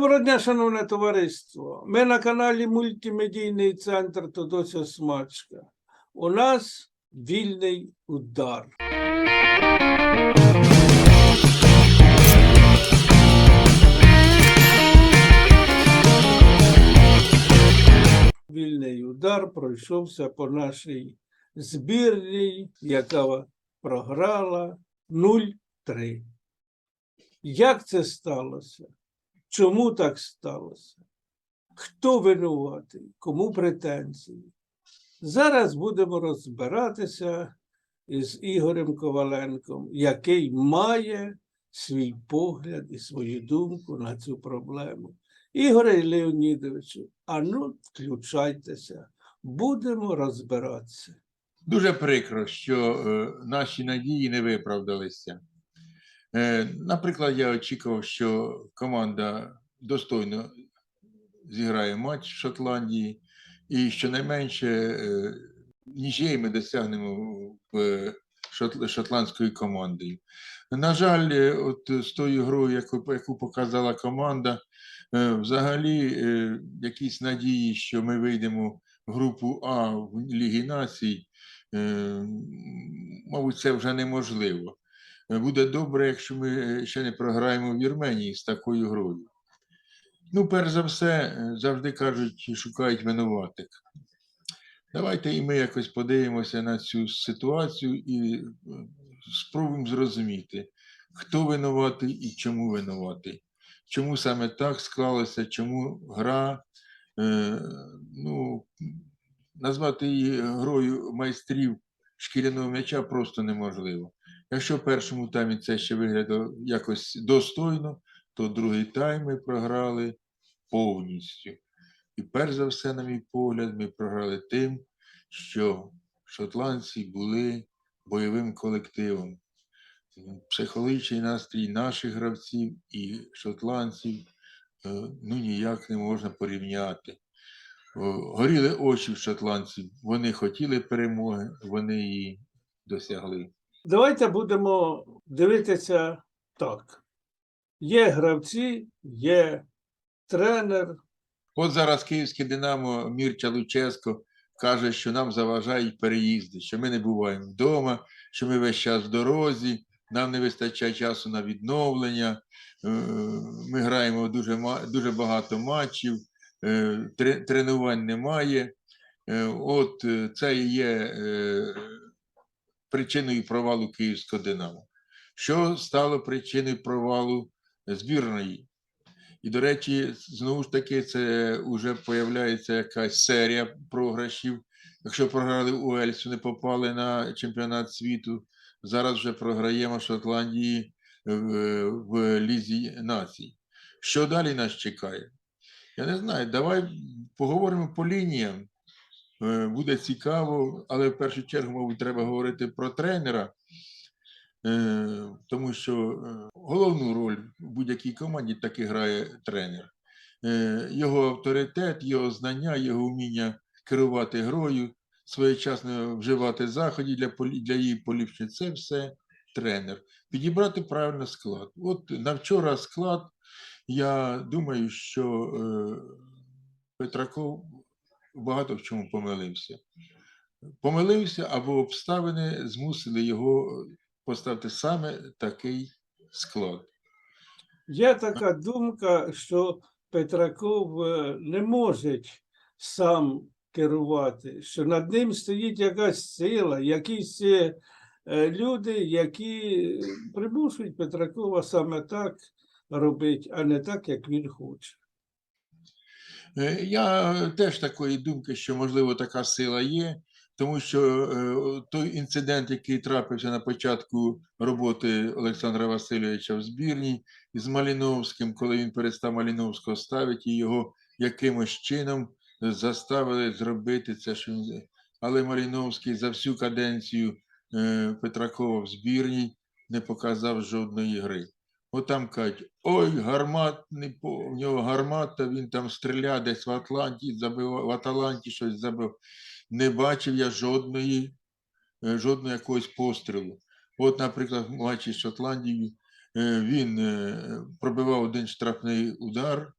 Доброго дня, шановне товариство. Ми на каналі Мультимедійний центр Тодося Смачка. У нас вільний удар. Вільний удар пройшовся по нашій збірній, яка програла 0-3. Як це сталося? Чому так сталося? Хто винуватий? Кому претензії? Зараз будемо розбиратися із Ігорем Коваленком, який має свій погляд і свою думку на цю проблему. Ігоре Леонідовичу, а ну включайтеся, будемо розбиратися. Дуже прикро, що е, наші надії не виправдалися. Е, наприклад, я очікував, що команда достойно зіграє матч в Шотландії, і щонайменше е, нічиєї ми досягнемо в е, шот- шотландською командою. На жаль, от з тою грою, яку, яку показала команда, взагалі якісь надії, що ми вийдемо в групу А в Лігі Націй, мабуть, це вже неможливо. Е, Буде добре, якщо ми е, ще не програємо в Вірменії з такою грою. Ну, перш за все, е, завжди кажуть, шукають винуватих. Давайте і ми якось подивимося на цю ситуацію і спробуємо зрозуміти, хто винуватий і чому винуватий. Чому саме так склалося, чому гра, е, ну, назвати її грою майстрів шкіряного м'яча просто неможливо. Якщо в першому таймі це ще виглядало якось достойно, то другий тайм ми програли повністю. І перш за все, на мій погляд, ми програли тим, що шотландці були бойовим колективом. Психологічний настрій наших гравців і шотландців е, ну ніяк не можна порівняти. Горіли очі в шотландців. Вони хотіли перемоги, вони її досягли. Давайте будемо дивитися так. Є гравці, є тренер. От зараз київське Динамо Мірча Луческо каже, що нам заважають переїзди, що ми не буваємо вдома, що ми весь час в дорозі, нам не вистачає часу на відновлення. е, Ми граємо дуже, дуже багато матчів, е, тренувань немає. Е, От це є причиною провалу київського Динамо. Що стало причиною провалу збірної? І, до речі, знову ж таки, це вже появляється якась серія програшів. Якщо програли у Ельсу, не попали на чемпіонат світу, зараз вже програємо Шотландії в, в Лізі націй. Що далі нас чекає? Я не знаю. Давай поговоримо по лініям. Е, Буде цікаво, але в першу чергу, мабуть, треба говорити про тренера. Е, тому що е, головну роль в будь-якій команді так і грає тренер. Його авторитет, його знання, його вміння керувати грою, своєчасно вживати заходів для, для її поліпшення це все тренер. Підібрати правильно склад. От на вчора склад, я думаю, що Петраков багато в чому помилився. Помилився або обставини змусили його поставити саме такий склад. Є така думка, що Петраков е, не може сам керувати, що над ним стоїть якась сила, якісь е, е, люди, які примушують Петракова саме так робити, а не так, як він хоче. Е, Я теж такої думки, що можливо така сила є, тому що е, той інцидент, який трапився на початку роботи Олександра Васильовича в збірній з Маліновським, коли він перестав Маліновського ставити, і його якимось чином заставили зробити це. Що він... Але Маліновський за всю каденцію е, Петракова в збірній не показав жодної гри. От там кажуть, ой, гарматний, в нього гармата, він там стріляє десь в Атланті, забив, в Аталанті щось забив. Не бачив я жодної, е, жодного якогось пострілу. От, наприклад, з Шотландією е, він е, пробивав один штрафний удар,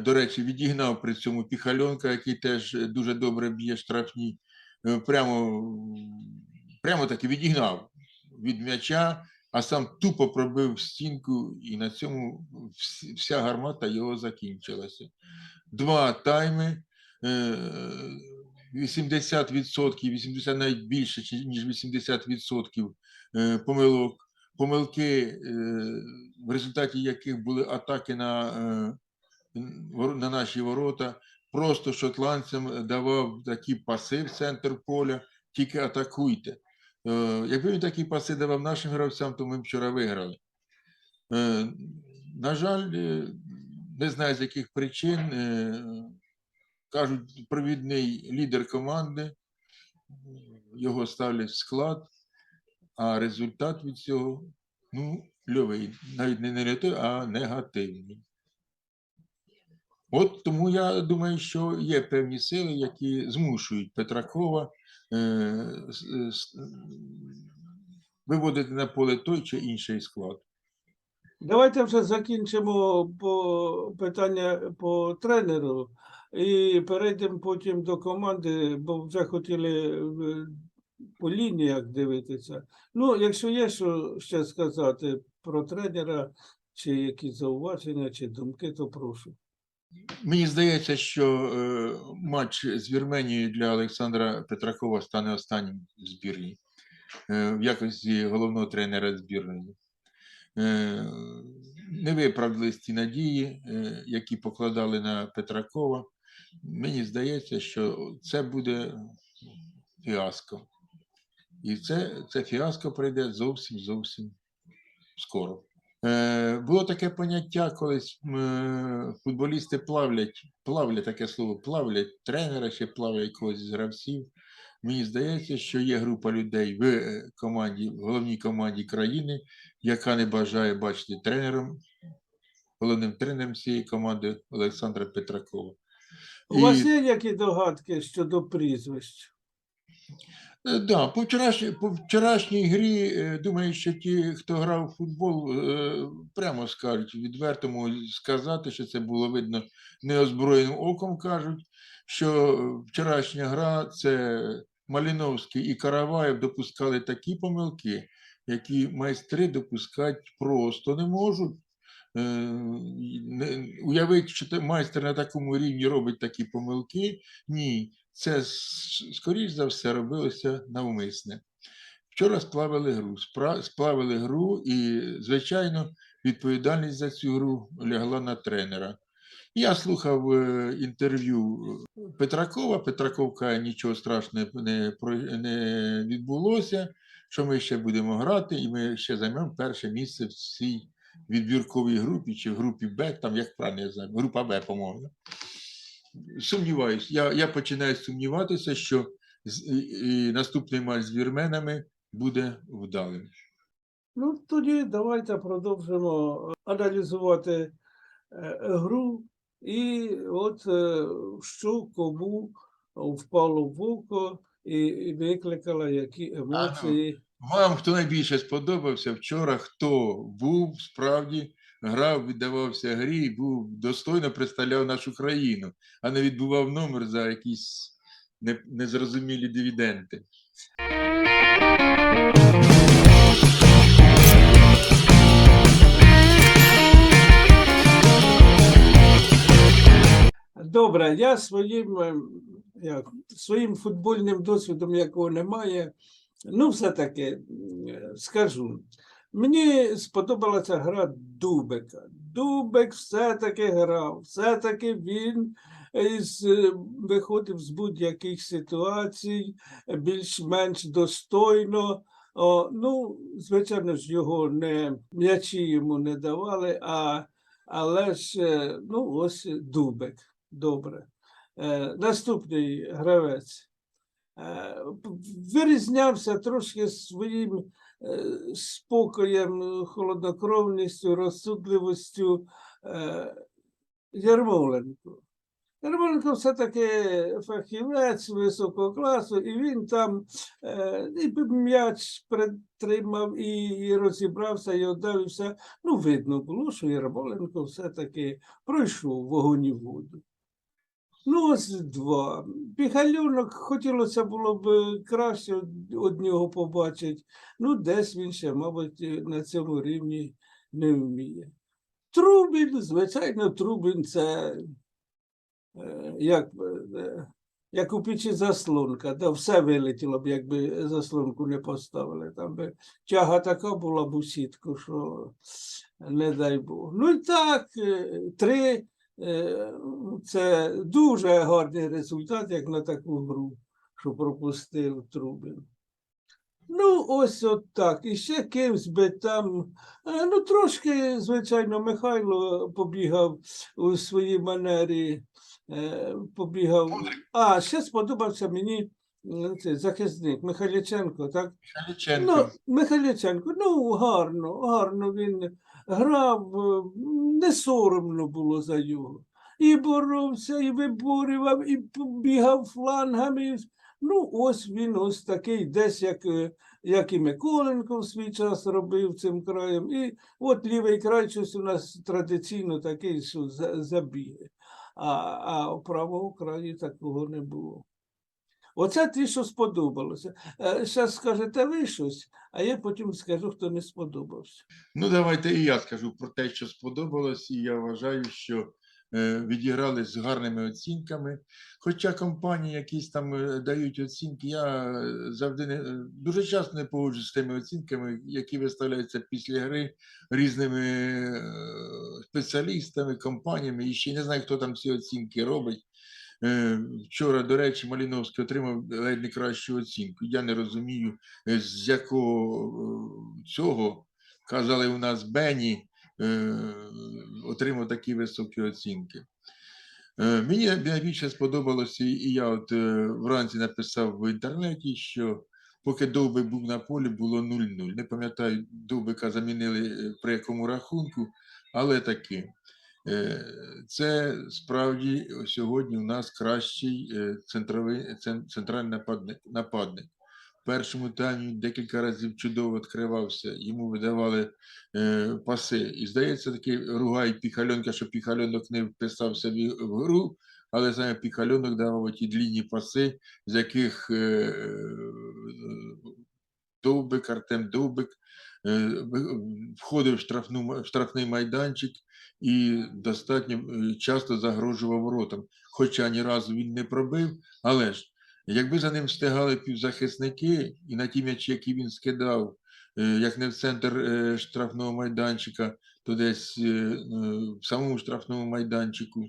До речі, відігнав при цьому Піхальонка, який теж дуже добре б'є штрафні. Прямо, прямо таки відігнав від м'яча, а сам тупо пробив стінку, і на цьому вся гармата його закінчилася. Два тайми. е, 80%, 80 навіть більше, ніж 80% е, помилок, помилки, е, в результаті яких були атаки на, е, на наші ворота. Просто шотландцям давав такі паси в центр поля, тільки атакуйте. Е, Якби він такі паси давав нашим гравцям, то ми б вчора виграли. Е, На жаль, е, не знаю з яких причин. Кажуть, провідний лідер команди, його ставлять в склад, а результат від цього ну, льовий, навіть не негативний, а негативний. От тому я думаю, що є певні сили, які змушують Петракова е, с- виводити на поле той чи інший склад. Давайте вже закінчимо по питання по тренеру і перейдемо потім до команди, бо вже хотіли е, по лініях дивитися. Ну, якщо є що ще сказати про тренера, чи якісь зауваження, чи думки, то прошу. Мені здається, що е, матч з Вірменією для Олександра Петракова стане останнім в збірні е, в якості головного тренера збірної. Е, не виправдались ті надії, які покладали на Петракова. Мені здається, що це буде фіаско. І це, це фіаско прийде зовсім зовсім скоро. Е, було таке поняття, колись е, футболісти плавлять, плавлять таке слово, плавлять тренера, ще плавлять когось з гравців. Мені здається, що є група людей в е, команді, в головній команді країни, яка не бажає бачити тренером, головним тренером цієї команди Олександра Петракова. У вас І- є які догадки щодо прізвищ? Е, Да, по вчорашній, по вчорашній грі, е, думаю, що ті, хто грав у футбол, е, прямо скажуть, відверто можуть сказати, що це було видно неозброєним оком, кажуть, що вчорашня гра це Маліновський і Караваєв допускали такі помилки, які майстри допускати просто не можуть. Уявити, що те- майстер на такому рівні робить такі помилки, ні, це скоріш за все робилося навмисне. Вчора сплавили гру, сплавили гру, і, звичайно, відповідальність за цю гру лягла на тренера. Я слухав е, інтерв'ю Петракова. Петраков каже, нічого страшного не, не відбулося, що ми ще будемо грати, і ми ще займемо перше місце в цій відбірковій групі чи в групі Б, там як правильно я знаю, група Б, по-моєму. Сумніваюсь, я, я починаю сумніватися, що з- і, і наступний матч з вірменами буде вдалим. Ну, тоді давайте продовжимо аналізувати е, гру. І от е, що кому впало в око і, викликало які емоції. Вам хто найбільше сподобався вчора, хто був справді грав, віддавався грі був достойно представляв нашу країну, а не відбував номер за якісь незрозумілі дивіденди. Добре, я своїм, е, як, своїм футбольним досвідом, якого немає, ну, все-таки скажу. Мені сподобалася гра Дубека. Дубек все-таки грав, все-таки він із, е, виходив з будь-яких ситуацій е, більш-менш достойно. О, ну, звичайно ж, його не м'ячі йому не давали, а, але ж е, ну, ось Дубек. Добре. Е, наступний гравець. Е, вирізнявся трошки своїм е, спокоєм, е, холоднокровністю, розсудливістю е, Ярмоленко. Ярмоленко все-таки фахівець високого класу, і він там е, і м'яч притримав, і, розібрався, і все. Ну, видно було, що Ярмоленко все-таки пройшов вогонь і воду. Ну, ось два. Піхальонок хотілося було б краще од- нього побачити. Ну, десь він ще, мабуть, е, на цьому рівні не вміє. Трубін, звичайно, Трубін це е, як, е, як у печі заслонка, да, все вилетіло б, якби заслонку не поставили. Там би тяга така була б у сітку, що не дай Бог. Ну і так, е, три е, це дуже гарний результат, як на таку гру, що пропустив Трубін. Ну, ось от так. І ще кимсь би там. е, Ну, трошки, звичайно, Михайло побігав у своїй манері. е, Побігав. А, ще сподобався мені цей захисник Михайліченко, так? Халіченко. Ну, Михайліченко, ну гарно, гарно він грав, е, не соромно було за його. І боровся, і виборював, і бігав флангами. Ну, ось він ось такий, десь як, е, як і Миколенко в свій час робив цим краєм. І от лівий край щось у нас традиційно такий, що за- забіги. А, а у правого краю такого не було. Оце ті, що сподобалося. Зараз скажете ви щось, а я потім скажу, хто не сподобався. Ну, давайте і я скажу про те, що сподобалось, і я вважаю, що е, відіграли з гарними оцінками. Хоча компанії якісь там е, дають оцінки, я е, завжди не е, дуже часто не погоджуюсь з тими оцінками, які виставляються після гри різними е, спеціалістами, компаніями. І ще не знаю, хто там ці оцінки робить. Е, Вчора, до речі, Маліновський отримав ледь не кращу оцінку. Я не розумію, е, з якого е, цього казали у нас Бені, отримав такі високі оцінки. Мені найбільше сподобалося, і я от вранці написав в інтернеті, що поки Довбик був на полі, було 0-0. Не пам'ятаю, Довбика замінили при якому рахунку, але таки. Е, Це справді сьогодні у нас кращий е, центровий, центральний нападник. нападник. В першому таймі декілька разів чудово відкривався, йому видавали е, паси. І здається, такий ругай Піхальонка, що Піхальонок не вписався в, гру, але саме Піхальонок давав ті длінні паси, з яких е, е, Довбик, Артем Довбик е, входив в, штрафну, штрафний майданчик і достатньо е, часто загрожував воротам. Хоча ні разу він не пробив, але ж якби за ним встигали півзахисники, і на ті м'ячі, які він скидав, е, як не в центр е, штрафного майданчика, то десь е, е, в самому штрафному майданчику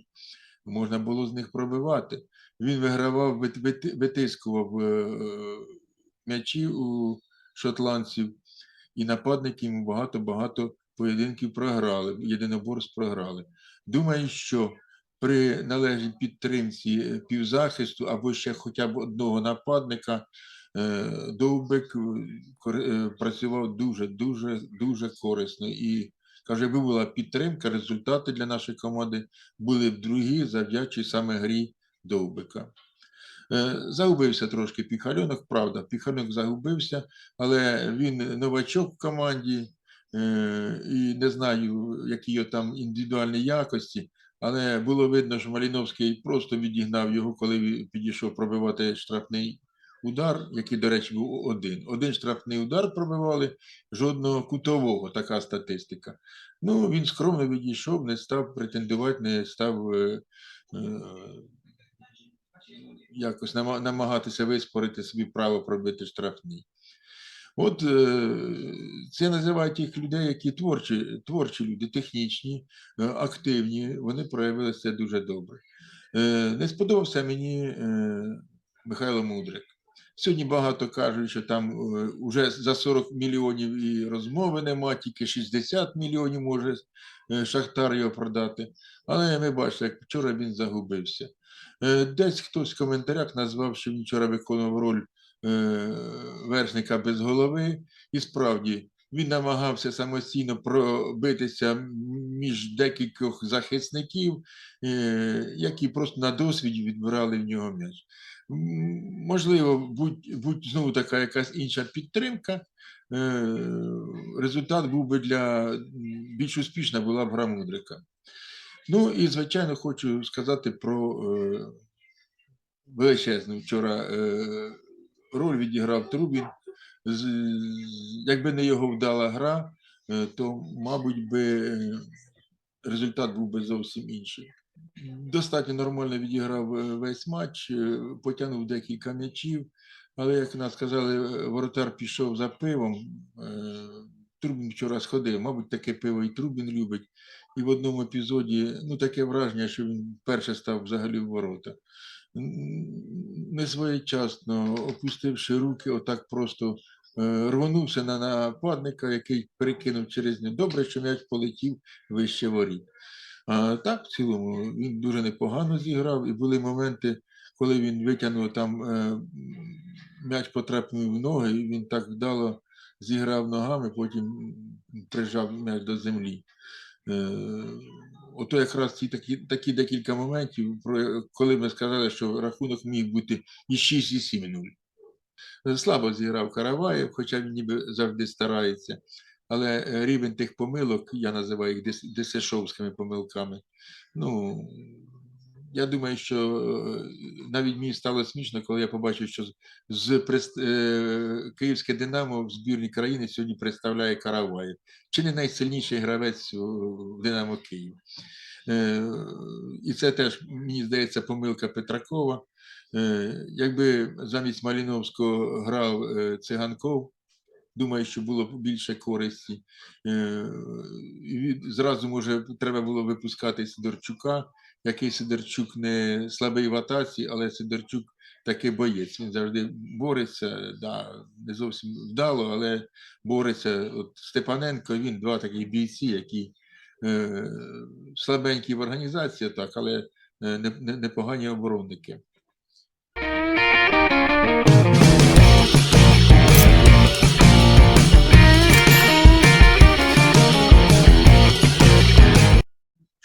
можна було з них пробивати. Він вигравав, вит- вит- витискував е, м'ячі у шотландців, і нападники йому багато-багато поєдинків програли, єдиноборств програли. Думаю, що при належній підтримці півзахисту або ще хоча б одного нападника е, Довбик е, е, працював дуже, дуже, дуже корисно. І каже, якби була підтримка, результати для нашої команди були б другі, завдячі саме грі Довбика. Е, Загубився трошки Піхальонок, правда, Піхальонок загубився, але він новачок в команді е, і не знаю, які його там індивідуальні якості, але було видно, що Маліновський просто відігнав його, коли підійшов пробивати штрафний удар, який, до речі, був один. Один штрафний удар пробивали, жодного кутового, така статистика. Ну, він скромно відійшов, не став претендувати, не став. е, якось намагатися виспорити собі право пробити штрафний. От е, це називають тих людей, які творчі, творчі люди, технічні, е, активні, вони проявили це дуже добре. Е, Не сподобався мені Михайло Мудрик. Сьогодні багато кажуть, що там вже за 40 мільйонів і розмови нема, тільки 60 мільйонів може Шахтар його продати. Але ми бачили, як вчора він загубився. Е, Десь хтось в коментарях назвав, що він вчора виконував роль е, вершника без голови. І справді, Він намагався самостійно пробитися між декількох захисників, е, які просто на досвіді відбирали в нього м'яч. Можливо, будь, будь знову така якась інша підтримка, результат був би для більш успішна була б гра Мудрика. Ну і звичайно хочу сказати про е, величезну вчора е, роль відіграв Трубін. З- Якби не його вдала гра, е, то, мабуть, би результат був би зовсім інший. Достатньо нормально відіграв е, весь матч, е, потягнув декілька м'ячів, але, як нас сказали, воротар пішов за пивом. е, Трубін вчора сходив, мабуть, таке пиво і Трубін любить. І в одному епізоді ну, таке враження, що він перше став взагалі в ворота. Несвоєчасно, опустивши руки, отак просто е, рвонувся на нападника, який перекинув через нього. Добре, що м'яч полетів вище воріт. А так, в цілому, він дуже непогано зіграв, і були моменти, коли він витягнув там е, м'яч потрапив в ноги, і він так вдало зіграв ногами, потім прижав м'яч до землі. Е, Ото якраз ці такі, такі декілька моментів, про коли ми сказали, що рахунок міг бути і 6, і 7 0. Е, Слабо зіграв Караваєв, хоча він ніби завжди старається. Але е, рівень тих помилок, я називаю їх десешовськими помилками. Ну, я думаю, що е, навіть мені стало смішно, коли я побачив, що з- е, Київське Динамо в збірній країни сьогодні представляє Караваєв. Чи не найсильніший гравець в Динамо Київ. Е, І це теж, мені здається, помилка Петракова. Якби замість Маліновського грав Циганков, думаю, що було б більше користі. І Зразу, може, треба було випускати Сидорчука, який Сидорчук не слабий в атаці, але Сидорчук таки боєць. Він завжди бореться, да, не зовсім вдало, але бореться. От Степаненко, він два такі бійці, які е, слабенькі в організації, так, але е, не- не- непогані оборонники.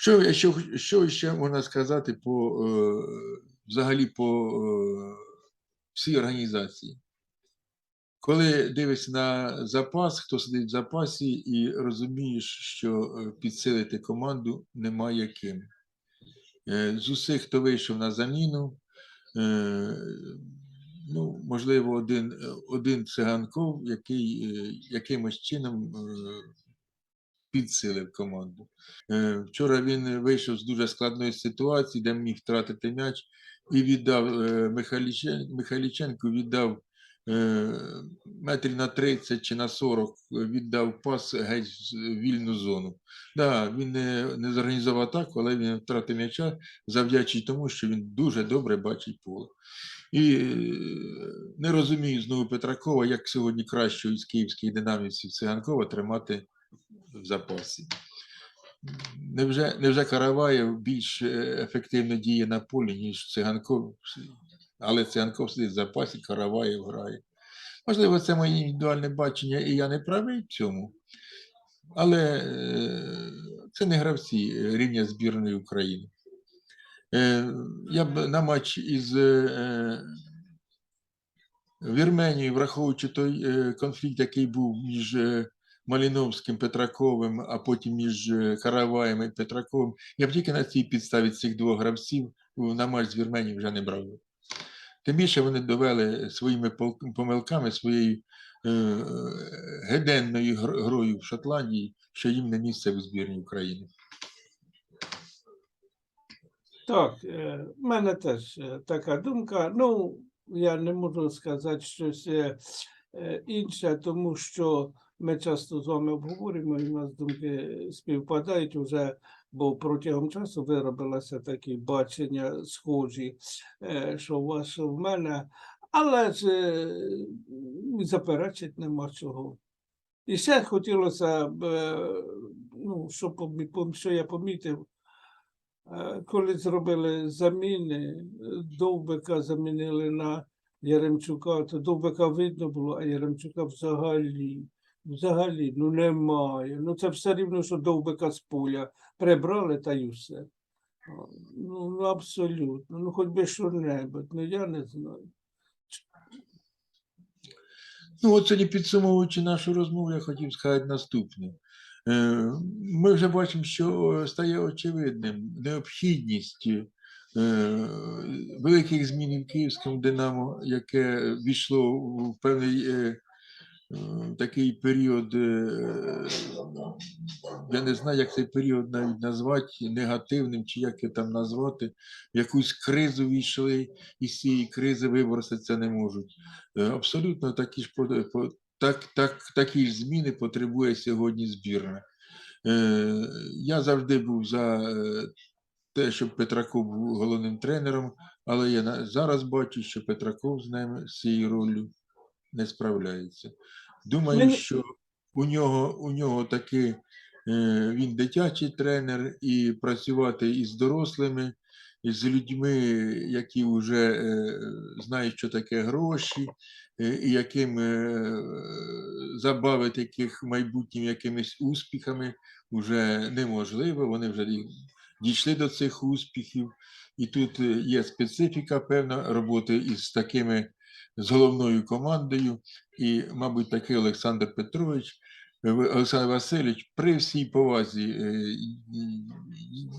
Що, що, що ще можна сказати по е, взагалі по е, всій організації? Коли дивишся на запас, хто сидить в запасі, і розумієш, що е, підсилити команду немає ким. З усіх, хто вийшов на заміну, ну, можливо, один, один циганков, який якимось чином підсилив команду. Е, Вчора він вийшов з дуже складної ситуації, де міг втратити м'яч, і віддав е, Михайліченку віддав е, метрів на 30 чи на 40, е, віддав пас геть в вільну зону. Да, він не, не зорганізував атаку, але він втратив м'яча завдячуючи тому, що він дуже добре бачить поле. І не розумію знову Петракова, як сьогодні кращого із київських динамівців Циганкова тримати в запасі. Невже, невже Караваєв більш е, ефективно діє на полі, ніж Циганков, але Циганков сидить в запасі, Караваєв грає. Можливо, це моє індивідуальне бачення, і я не правий в цьому. Але е, це не гравці рівня збірної України. Е, Я б на матч із Вірменією, враховуючи той конфлікт, який був між Маліновським, Петраковим, а потім між е, Караваєм і Петраковим, я б тільки на цій підставі цих двох гравців на матч з Вірменією вже не брав. Тим більше вони довели своїми помилками, своєю е, геденною грою в Шотландії, що їм не місце в збірній України. Так, е, в мене теж е, така думка. Ну, я не можу сказати щось е, інше, тому що ми часто з вами обговорюємо, і у нас думки співпадають. Вже, бо протягом часу виробилося такі бачення схожі, е, що у вас, що в мене, але ж е, заперечити нема чого. І ще хотілося б, е, ну, що, що я помітив, коли зробили заміни, Довбика замінили на Яремчука, то Довбика видно було, а Яремчука взагалі Взагалі, ну немає. Ну це все рівно, що довбика з поля. Прибрали та й усе. Ну, абсолютно. Ну хоч би що-небудь, ну я не знаю. Ну, от сьогодні підсумовуючи нашу розмову, я хотів сказати наступне. Е, Ми вже бачимо, що стає очевидним необхідність е, великих змін в Київському Динамо, яке війшло в певний е, такий період, е, я не знаю, як цей період навіть назвати негативним, чи як його там назвати, якусь кризу війшли, і з цієї кризи виборотися не можуть. Е, Абсолютно такі ж так, так, такі ж зміни потребує сьогодні збірна. Е, Я завжди був за е, те, щоб Петраков був головним тренером, але я зараз бачу, що Петраков з ними з цією роллю не справляється. Думаю, Мені- що у нього, у нього таки е, він дитячий тренер, і працювати із дорослими, з людьми, які вже е, знають, що таке гроші, е, і яким забавити яких майбутнім якимись успіхами вже неможливо. Вони вже дійшли до цих успіхів. І тут є специфіка певна роботи із такими з головною командою. І, мабуть, такий Олександр Петрович, е, Олександр Васильович, при всій повазі, е,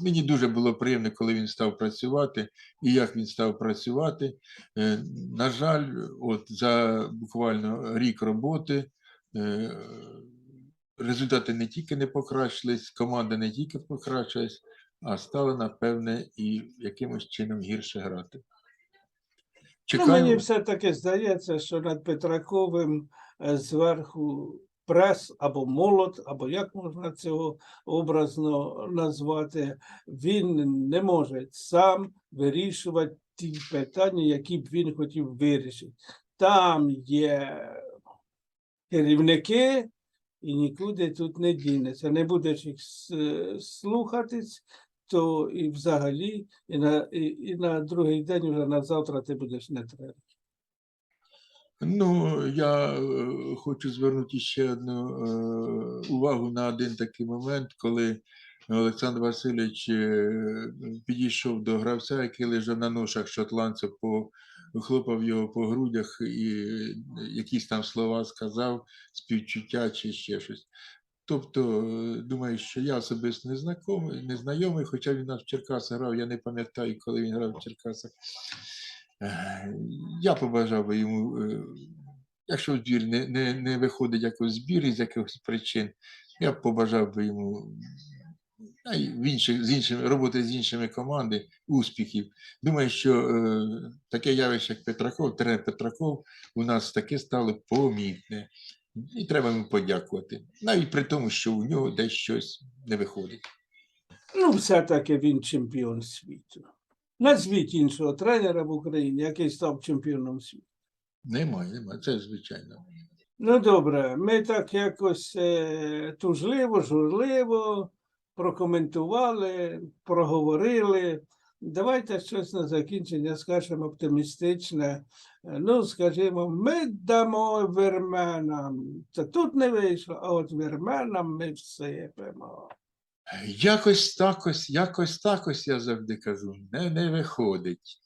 мені дуже було приємно, коли він став працювати, і як він став працювати. Е, На жаль, от за буквально рік роботи результати не тільки не покращились, команда не тільки покращилась, а стала, напевне, і якимось чином гірше грати. Ну, мені все-таки здається, що над Петраковим е, зверху прес або молот, або як можна цього образно назвати, він не може сам вирішувати ті питання, які б він хотів вирішити. Там є керівники, і нікуди тут не дінеться. Не будеш їх слухатись, то і взагалі, і на, і, і на другий день, вже на завтра ти будеш не треба. Ну, я е, хочу звернути ще одну е, увагу на один такий момент, коли Олександр Васильович е, підійшов до гравця, який лежав на ношах шотландця, похлопав його по грудях і якісь там слова сказав, співчуття чи ще щось. Тобто, е, думаю, що я особисто не знайомий, не знайомий, хоча він нас в Черкасах грав, я не пам'ятаю, коли він грав в Черкасах. Е, Я побажав би йому, е, якщо збір не, не, не виходить якось збір із якихось причин, я б побажав би йому в інших, з іншими, роботи з іншими команди, успіхів. Думаю, що таке явище, як Петраков, тренер Петраков, у нас таке стало помітне. І треба йому подякувати. Навіть при тому, що у нього десь щось не виходить. Ну, все-таки він чемпіон світу. Назвіть іншого тренера в Україні, який став чемпіоном світу. Немає, немає, це звичайно. Ну, добре, ми так якось е, тужливо, журливо прокоментували, проговорили. Давайте щось на закінчення скажемо оптимістичне. Е, Ну, скажімо, ми дамо вірменам. Це тут не вийшло, а от вірменам ми всипемо. Якось такось, якось такось, я завжди кажу, не, не виходить.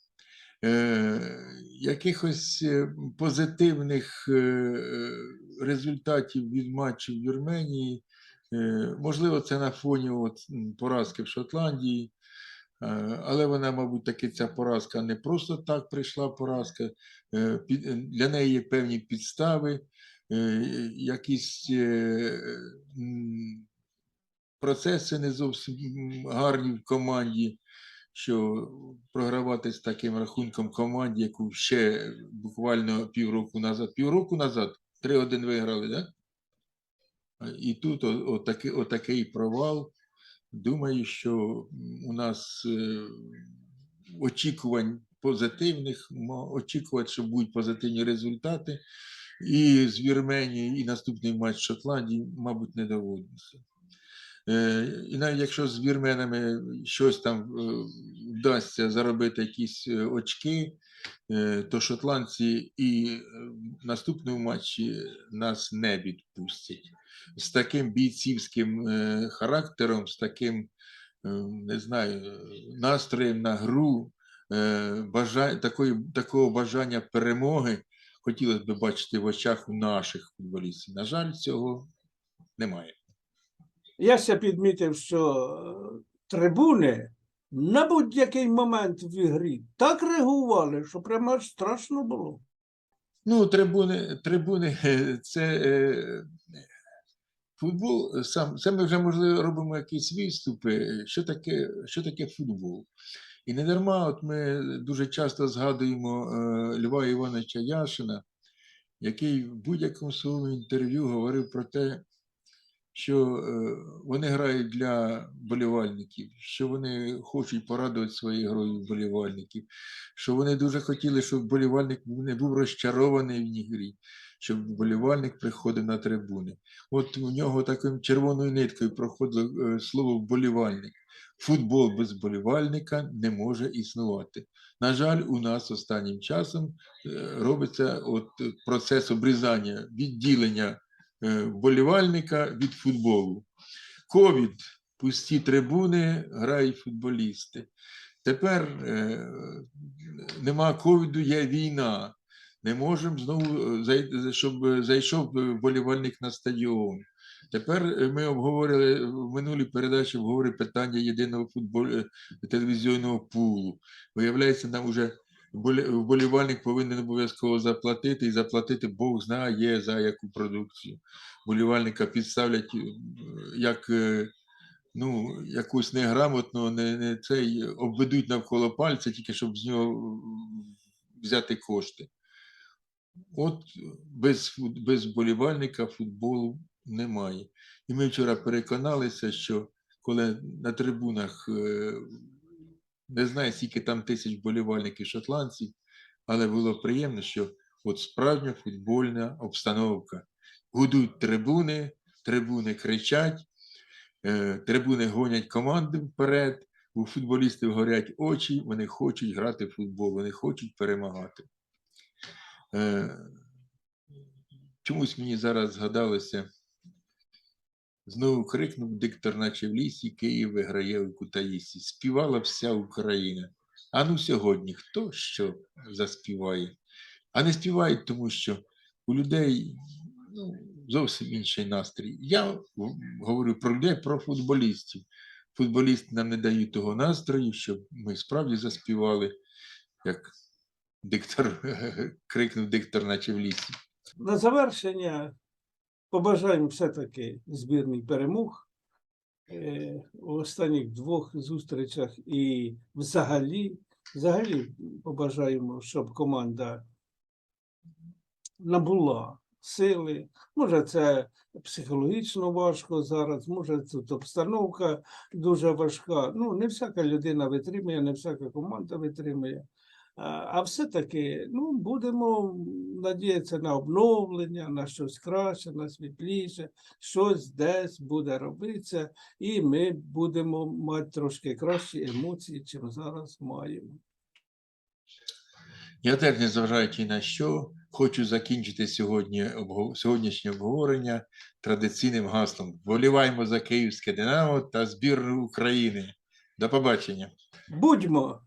Е, якихось е, позитивних е, результатів від матчів Вірменії, е, можливо, це на фоні от, поразки в Шотландії, але вона, мабуть, таки ця поразка не просто так прийшла поразка. е, е, Для неї є певні підстави, е, якісь е, процеси не зовсім гарні в команді, що програвати з таким рахунком команді, яку ще буквально півроку назад, півроку назад 3-1 виграли, да? І тут отакий, отакий провал. Думаю, що у нас е, очікувань позитивних, очікувати, що будуть позитивні результати. І з Вірменії, і наступний матч Шотландії, мабуть, не доводиться. Е, І навіть якщо з вірменами щось там е, вдасться заробити якісь очки, то шотландці і в наступному матчі нас не відпустять. З таким бійцівським е, характером, з таким, е, не знаю, настроєм на гру, е, такої, такого бажання перемоги хотілося б бачити в очах у наших футболістів. На жаль, цього немає. Я ще підмітив, що трибуни на будь-який момент в ігрі так реагували, що прямо аж страшно було. Ну, трибуни, трибуни це футбол. е, Сам це ми вже можливо робимо якісь відступи. Що таке, що таке футбол? І не дарма, от ми дуже часто згадуємо е, Льва Івановича Яшина, який в будь-якому своєму інтерв'ю говорив про те, що е, вони грають для вболівальників, що вони хочуть порадувати своєю грою вболівальників, що вони дуже хотіли, щоб вболівальник був- не був розчарований в ній грі, щоб вболівальник приходив на трибуни. От у нього такою червоною ниткою проходило е, слово вболівальник. Футбол без вболівальника не може існувати. На жаль, у нас останнім часом е, робиться от процес обрізання, відділення е, вболівальника від футболу. Ковід, пусті трибуни, грають футболісти. Тепер е, нема ковіду, є війна. Не можемо знову, е, щоб е, зайшов е, вболівальник на стадіон. Тепер ми обговорили в минулій передачі обговорили питання єдиного футбол... е, телевізійного пулу. Виявляється, нам вже вболівальник повинен обов'язково заплатити і заплатити Бог знає за яку продукцію. Вболівальника підставлять як ну, якусь неграмотно, не, не цей обведуть навколо пальця, тільки щоб з нього взяти кошти. От без, фут- без вболівальника футболу немає. І ми вчора переконалися, що коли на трибунах е, не знаю, скільки там тисяч вболівальників шотландців, але було приємно, що от справжня футбольна обстановка. Гудуть трибуни, трибуни кричать, е, трибуни гонять команди вперед, у футболістів горять очі, вони хочуть грати в футбол, вони хочуть перемагати. Е, Чомусь мені зараз згадалося, знову крикнув диктор, наче в лісі, Київ виграє у Кутаїсі. Співала вся Україна. А ну сьогодні хто що заспіває? А не співають, тому що у людей ну, зовсім інший настрій. Я говорю про людей, про футболістів. Футболісти нам не дають того настрою, щоб ми справді заспівали, як диктор крикнув диктор, наче в лісі. На завершення побажаємо все-таки збірний перемог е, у останніх двох зустрічах і взагалі, взагалі побажаємо, щоб команда набула сили. Може, це психологічно важко зараз, може, тут обстановка дуже важка. Ну, не всяка людина витримує, не всяка команда витримує. А, все-таки ну, будемо надіятися на обновлення, на щось краще, на світліше, щось десь буде робитися, і ми будемо мати трошки кращі емоції, чим зараз маємо. Я теж, незважаючи на що, хочу закінчити сьогодні сьогоднішнє обговорення традиційним гаслом. Вболіваємо за Київське Динамо та збірну України. До побачення. Будьмо!